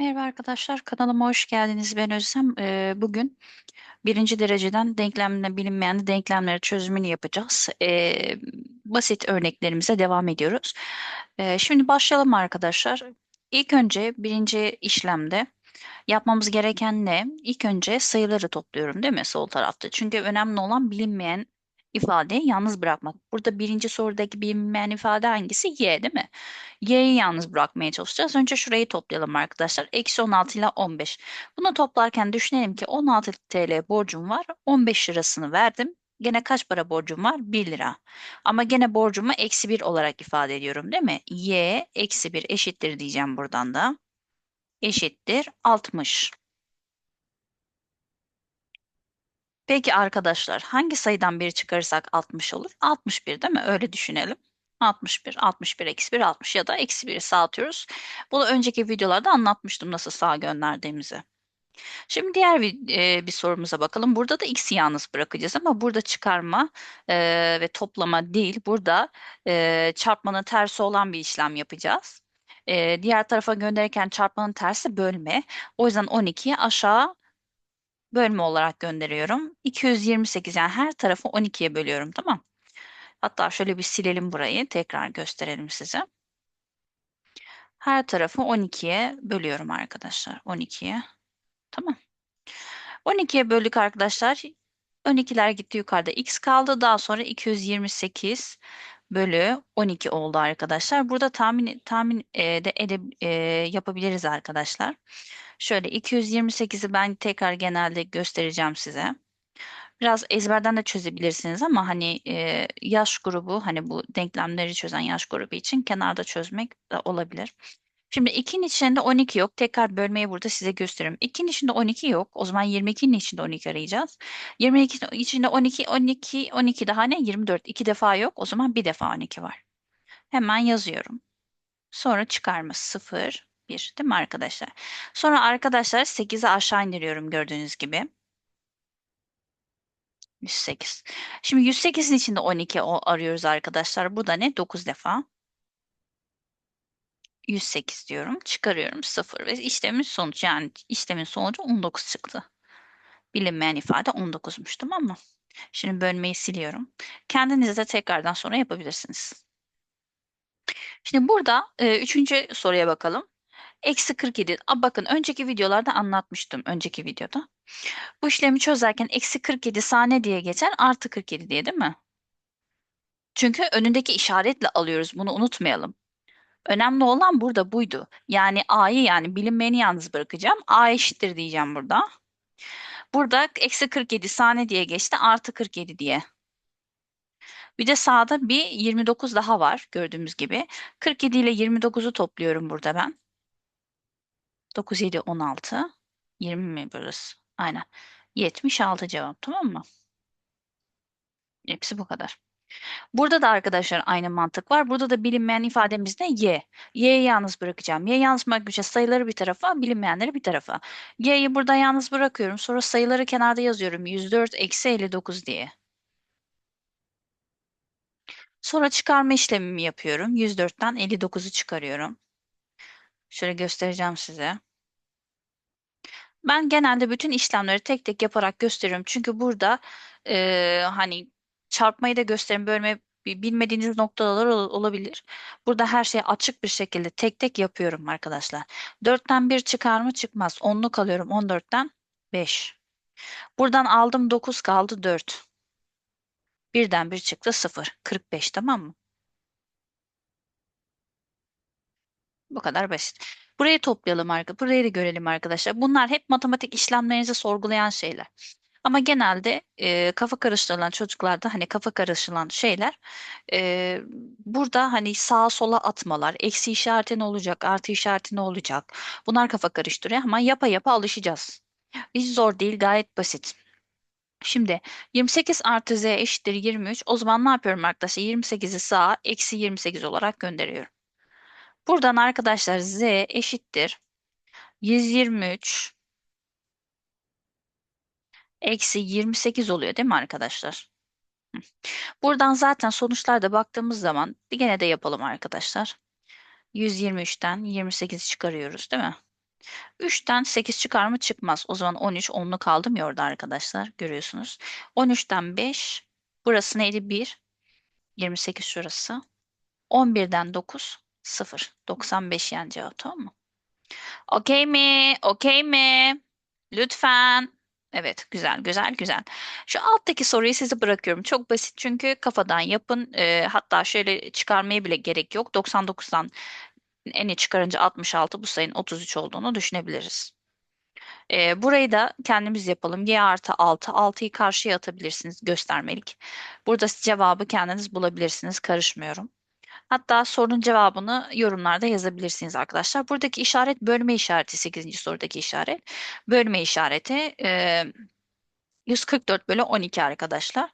Merhaba arkadaşlar, kanalıma hoş geldiniz. Ben Özlem. Ee, bugün birinci dereceden denklemle bilinmeyen denklemleri çözümünü yapacağız. Ee, basit örneklerimize devam ediyoruz. Ee, şimdi başlayalım arkadaşlar. İlk önce birinci işlemde yapmamız gereken ne? İlk önce sayıları topluyorum değil mi sol tarafta? Çünkü önemli olan bilinmeyen ifadeyi yalnız bırakmak. Burada birinci sorudaki bilinmeyen ifade hangisi? Y değil mi? Y'yi yalnız bırakmaya çalışacağız. Önce şurayı toplayalım arkadaşlar. Eksi 16 ile 15. Bunu toplarken düşünelim ki 16 TL borcum var. 15 lirasını verdim. Gene kaç para borcum var? 1 lira. Ama gene borcumu eksi 1 olarak ifade ediyorum değil mi? Y eksi 1 eşittir diyeceğim buradan da. Eşittir 60. Peki arkadaşlar hangi sayıdan biri çıkarırsak 60 olur? 61 değil mi? Öyle düşünelim. 61, 61 eksi 1, 60 ya da eksi 1'i sağ atıyoruz. Bunu önceki videolarda anlatmıştım nasıl sağ gönderdiğimizi. Şimdi diğer bir, e, bir sorumuza bakalım. Burada da x'i yalnız bırakacağız ama burada çıkarma e, ve toplama değil. Burada e, çarpmanın tersi olan bir işlem yapacağız. E, diğer tarafa gönderirken çarpmanın tersi bölme. O yüzden 12'yi aşağı bölme olarak gönderiyorum. 228 yani her tarafı 12'ye bölüyorum tamam. Hatta şöyle bir silelim burayı tekrar gösterelim size. Her tarafı 12'ye bölüyorum arkadaşlar. 12'ye. Tamam. 12'ye böldük arkadaşlar. 12'ler gitti yukarıda. X kaldı. Daha sonra 228 bölü 12 oldu arkadaşlar. Burada tahmin tahmin e, de ede, e, yapabiliriz arkadaşlar. Şöyle 228'i ben tekrar genelde göstereceğim size. Biraz ezberden de çözebilirsiniz ama hani e, yaş grubu hani bu denklemleri çözen yaş grubu için kenarda çözmek de olabilir. Şimdi 2'nin içinde 12 yok. Tekrar bölmeyi burada size gösteriyorum. 2'nin içinde 12 yok. O zaman 22'nin içinde 12 arayacağız. 22'nin içinde 12, 12, 12 daha ne? 24. 2 defa yok. O zaman bir defa 12 var. Hemen yazıyorum. Sonra çıkarma 0, 1 değil mi arkadaşlar? Sonra arkadaşlar 8'i aşağı indiriyorum gördüğünüz gibi. 108. Şimdi 108'in içinde 12 o- arıyoruz arkadaşlar. Bu da ne? 9 defa. 108 diyorum. Çıkarıyorum 0 ve işlemin sonucu yani işlemin sonucu 19 çıktı. Bilinmeyen ifade 19'muş tamam mı? Şimdi bölmeyi siliyorum. Kendiniz de tekrardan sonra yapabilirsiniz. Şimdi burada e, üçüncü soruya bakalım. Eksi 47. Aa, bakın önceki videolarda anlatmıştım. Önceki videoda. Bu işlemi çözerken eksi 47 saniye diye geçer artı 47 diye değil mi? Çünkü önündeki işaretle alıyoruz. Bunu unutmayalım. Önemli olan burada buydu. Yani A'yı yani bilinmeyeni yalnız bırakacağım. A eşittir diyeceğim burada. Burada eksi 47 saniye diye geçti. Artı 47 diye. Bir de sağda bir 29 daha var gördüğümüz gibi. 47 ile 29'u topluyorum burada ben. 9, 7, 16. 20 mi burası? Aynen. 76 cevap tamam mı? Hepsi bu kadar. Burada da arkadaşlar aynı mantık var. Burada da bilinmeyen ifademiz ne? Y. Y'yi yalnız bırakacağım. Y yalnız bırakınca sayıları bir tarafa, bilinmeyenleri bir tarafa. Y'yi burada yalnız bırakıyorum. Sonra sayıları kenarda yazıyorum. 104 eksi 59 diye. Sonra çıkarma işlemimi yapıyorum. 104'ten 59'u çıkarıyorum. Şöyle göstereceğim size. Ben genelde bütün işlemleri tek tek yaparak gösteriyorum. Çünkü burada e, hani çarpmayı da gösterin, bölme bilmediğiniz noktalar ol- olabilir. Burada her şeyi açık bir şekilde tek tek yapıyorum arkadaşlar. 4'ten 1 çıkar mı? Çıkmaz. 10'luk alıyorum. 14'ten 5. Buradan aldım 9 kaldı 4. Birden 1 çıktı 0. 45 tamam mı? Bu kadar basit. Burayı toplayalım arkadaşlar. Burayı da görelim arkadaşlar. Bunlar hep matematik işlemlerinizi sorgulayan şeyler. Ama genelde e, kafa karıştırılan çocuklarda hani kafa karıştırılan şeyler e, burada hani sağa sola atmalar, eksi işareti ne olacak, artı işareti ne olacak bunlar kafa karıştırıyor ama yapa yapa alışacağız. Hiç zor değil gayet basit. Şimdi 28 artı z eşittir 23 o zaman ne yapıyorum arkadaşlar 28'i sağa eksi 28 olarak gönderiyorum. Buradan arkadaşlar z eşittir 123 eksi 28 oluyor değil mi arkadaşlar? Buradan zaten sonuçlarda baktığımız zaman bir gene de yapalım arkadaşlar. 123'ten 28 çıkarıyoruz değil mi? 3'ten 8 çıkar mı? Çıkmaz. O zaman 13. 10'lu kaldım ya orada arkadaşlar. Görüyorsunuz. 13'ten 5. Burası neydi? 1. 28 şurası. 11'den 9. 0. 95 yani cevap tamam mı? Okey mi? Okey mi? Lütfen. Evet, güzel, güzel, güzel. Şu alttaki soruyu size bırakıyorum. Çok basit çünkü kafadan yapın. Ee, hatta şöyle çıkarmaya bile gerek yok. 99'dan eni çıkarınca 66 bu sayının 33 olduğunu düşünebiliriz. Ee, burayı da kendimiz yapalım. Y artı 6. 6'yı karşıya atabilirsiniz göstermelik. Burada cevabı kendiniz bulabilirsiniz. Karışmıyorum. Hatta sorunun cevabını yorumlarda yazabilirsiniz arkadaşlar. Buradaki işaret bölme işareti 8. sorudaki işaret. Bölme işareti e, 144 bölü 12 arkadaşlar.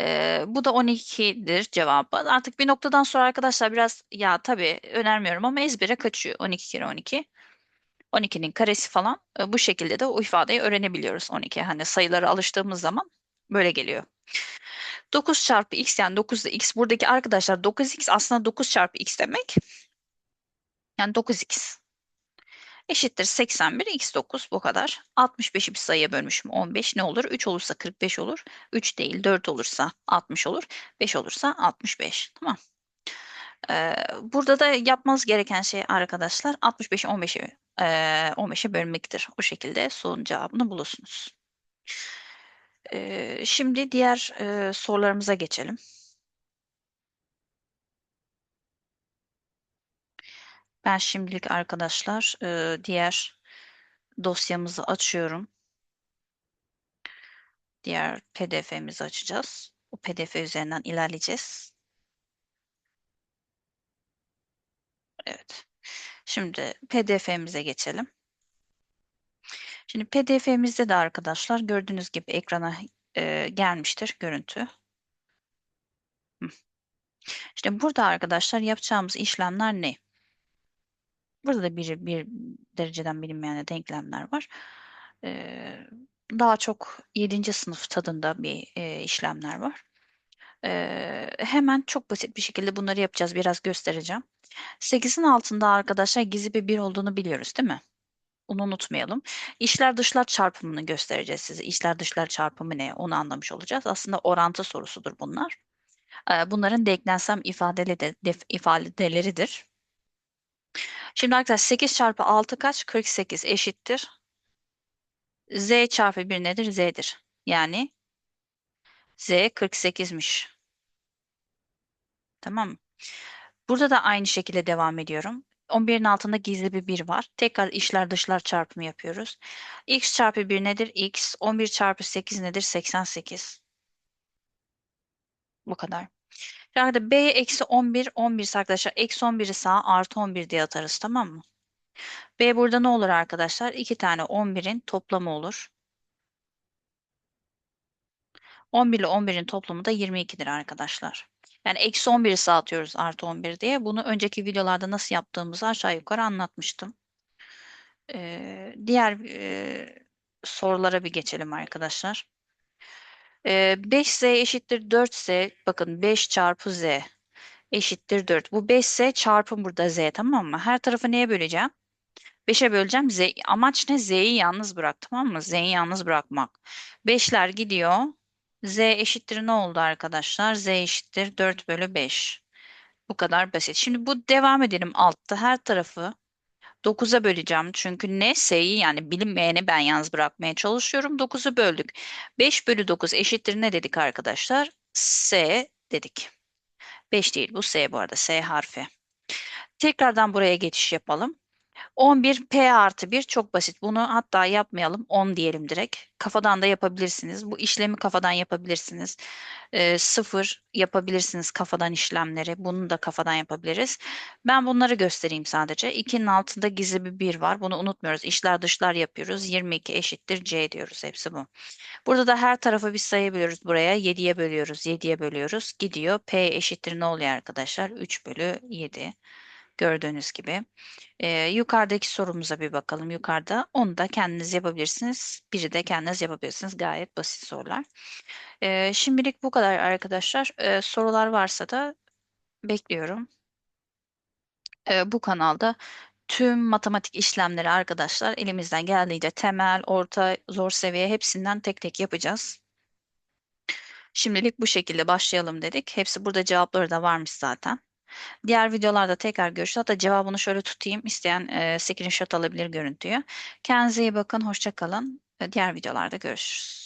E, bu da 12'dir cevabı. Artık bir noktadan sonra arkadaşlar biraz ya tabii önermiyorum ama ezbere kaçıyor. 12 kere 12. 12'nin karesi falan e, bu şekilde de o ifadeyi öğrenebiliyoruz 12. Hani sayılara alıştığımız zaman böyle geliyor. 9 çarpı x yani 9 da x. Buradaki arkadaşlar 9x aslında 9 çarpı x demek. Yani 9x eşittir 81 x 9 bu kadar. 65'i bir sayıya bölmüşüm 15 ne olur? 3 olursa 45 olur. 3 değil 4 olursa 60 olur. 5 olursa 65 tamam. Ee, burada da yapmanız gereken şey arkadaşlar 65'i 15'e 15'e bölmektir. O şekilde sorunun cevabını bulursunuz. Şimdi diğer e, sorularımıza geçelim. Ben şimdilik arkadaşlar e, diğer dosyamızı açıyorum. Diğer pdf'mizi açacağız. O pdf üzerinden ilerleyeceğiz. Evet. Şimdi pdf'mize geçelim. Şimdi pdf'mizde de arkadaşlar gördüğünüz gibi ekrana e, gelmiştir görüntü. İşte burada arkadaşlar yapacağımız işlemler ne? Burada da bir, bir dereceden bilinmeyen denklemler var. Ee, daha çok 7. sınıf tadında bir e, işlemler var. Ee, hemen çok basit bir şekilde bunları yapacağız. Biraz göstereceğim. 8'in altında arkadaşlar gizli bir 1 olduğunu biliyoruz değil mi? Onu unutmayalım. İşler dışlar çarpımını göstereceğiz size. İşler dışlar çarpımı ne? Onu anlamış olacağız. Aslında orantı sorusudur bunlar. Ee, bunların ifadeleri, ifadeleridir. Şimdi arkadaşlar 8 çarpı 6 kaç? 48 eşittir. Z çarpı 1 nedir? Z'dir. Yani Z 48'miş. Tamam mı? Burada da aynı şekilde devam ediyorum. 11'in altında gizli bir 1 var. Tekrar içler dışlar çarpımı yapıyoruz. X çarpı 1 nedir? X. 11 çarpı 8 nedir? 88. Bu kadar. Yani B eksi 11, 11 arkadaşlar. Eksi 11'i sağa artı 11 diye atarız tamam mı? B burada ne olur arkadaşlar? 2 tane 11'in toplamı olur. 11 ile 11'in toplamı da 22'dir arkadaşlar. Yani eksi 11'i sağa atıyoruz artı 11 diye. Bunu önceki videolarda nasıl yaptığımızı aşağı yukarı anlatmıştım. Ee, diğer e, sorulara bir geçelim arkadaşlar. Ee, 5z eşittir 4z. Bakın 5 çarpı z eşittir 4. Bu 5z çarpım burada z tamam mı? Her tarafı neye böleceğim? 5'e böleceğim. Z, amaç ne? Z'yi yalnız bırak tamam mı? Z'yi yalnız bırakmak. 5'ler gidiyor. Z eşittir ne oldu arkadaşlar? Z eşittir 4 bölü 5. Bu kadar basit. Şimdi bu devam edelim altta. Her tarafı 9'a böleceğim. Çünkü ne? S'yi yani bilinmeyeni ben yalnız bırakmaya çalışıyorum. 9'u böldük. 5 bölü 9 eşittir ne dedik arkadaşlar? S dedik. 5 değil bu S bu arada. S harfi. Tekrardan buraya geçiş yapalım. 11 P artı 1 çok basit. Bunu hatta yapmayalım 10 diyelim direkt. Kafadan da yapabilirsiniz. Bu işlemi kafadan yapabilirsiniz. E, 0 yapabilirsiniz kafadan işlemleri. Bunu da kafadan yapabiliriz. Ben bunları göstereyim sadece. 2'nin altında gizli bir 1 var. Bunu unutmuyoruz. İşler dışlar yapıyoruz. 22 eşittir C diyoruz. Hepsi bu. Burada da her tarafı bir sayabiliyoruz buraya. 7'ye bölüyoruz. 7'ye bölüyoruz. Gidiyor. P eşittir ne oluyor arkadaşlar? 3 bölü 7. Gördüğünüz gibi. Ee, yukarıdaki sorumuza bir bakalım. Yukarıda onu da kendiniz yapabilirsiniz. Biri de kendiniz yapabilirsiniz. Gayet basit sorular. Ee, şimdilik bu kadar arkadaşlar. Ee, sorular varsa da bekliyorum. Ee, bu kanalda Tüm matematik işlemleri arkadaşlar elimizden geldiğince temel, orta, zor seviye hepsinden tek tek yapacağız. Şimdilik bu şekilde başlayalım dedik. Hepsi burada cevapları da varmış zaten. Diğer videolarda tekrar görüşürüz. Hatta cevabını şöyle tutayım. İsteyen e, screenshot alabilir görüntüyü. Kendinize iyi bakın. Hoşça kalın. Diğer videolarda görüşürüz.